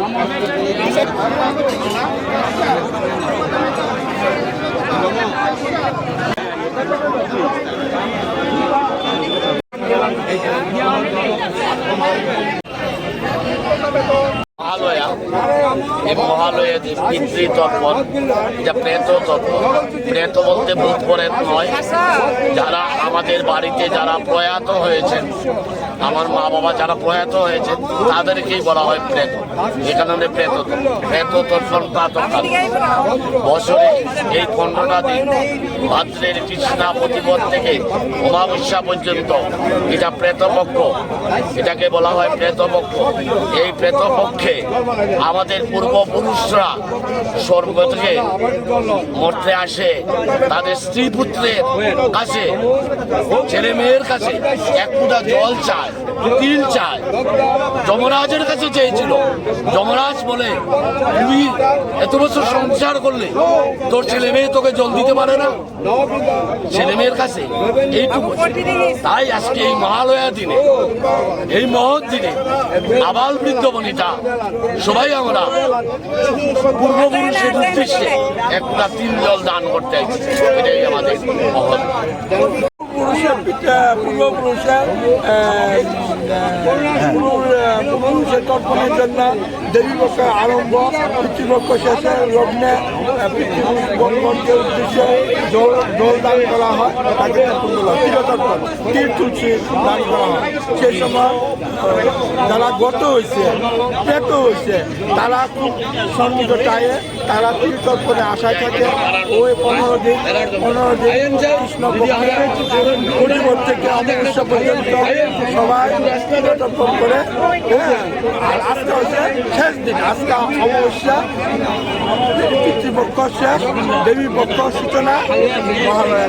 মহালয়া এই মহালয়া যে পিতৃ তর্পণ এটা প্রেত তর্পণ প্রেত বলতে ভূত প্রেত নয়। যারা আমাদের বাড়িতে যারা প্রয়াত হয়েছেন, আমার মা বাবা যারা প্রয়াত হয়েছেন, তাদেরকেই বলা হয় প্রেত। এখানে প্রেত। প্রেত তর্পণ প্রাতকাল বছরে এই পনেরোটা দিন। ভাদ্রের কৃষ্ণা প্রতিপদ থেকে অমাবস্যা পর্যন্ত এটা প্রেতপক্ষ। এটাকে বলা হয় প্রেতপক্ষ। এই প্রেতপক্ষে আমাদের পূর্বপুরুষরা স্বর্গ থেকে মরতে আসে। তাদের স্ত্রী পুত্রের কাছে, ছেলে মেয়ের কাছে এক ফুটা জল চায়, তিল চায়। যমরাজের কাছে চেয়েছিল। যমরাজ বলে তুই এত বছর সংসার করলে, তোর ছেলে মেয়ে তোকে জল দিতে পারে না? ছেলে মেয়ের কাছে এইটুকু তাই আজকে এই মহালয়া দিনে, এই মহৎ দিনে আবাল বৃদ্ধ বনিতা, সবাই আমরা পূর্বপুরুষের উদ্দেশ্যে একটা তিন জল দান করতে এটাই আমাদের মহল পূর্বপুরুষের পূর্বপুরুষের তর্পণের জন্য দেবীপক্ষ আরম্ভ, পিতৃপক্ষ শেষে লগ্নে পিতৃপক্ষের উদ্দেশ্যে জল জল দান করা হয়, তাকে তীর তুলসী দান করা হয়। সেই সময় যারা গত হয়েছে পেট হয়েছে, তারা খুব সন্নিকটায় তারা তীর তর্পণে আশায় থাকে ওই পনেরো দিন পনেরো দিন কৃষ্ণ পরিবার থেকে অমাবস্যা পর্যন্ত সবাই করে হ্যাঁ আর আজকে হচ্ছে শেষ দিন আজকে অমাবস্যা পিতৃপক্ষ শেষ দেবী পক্ষ সূচনা মহালয়া।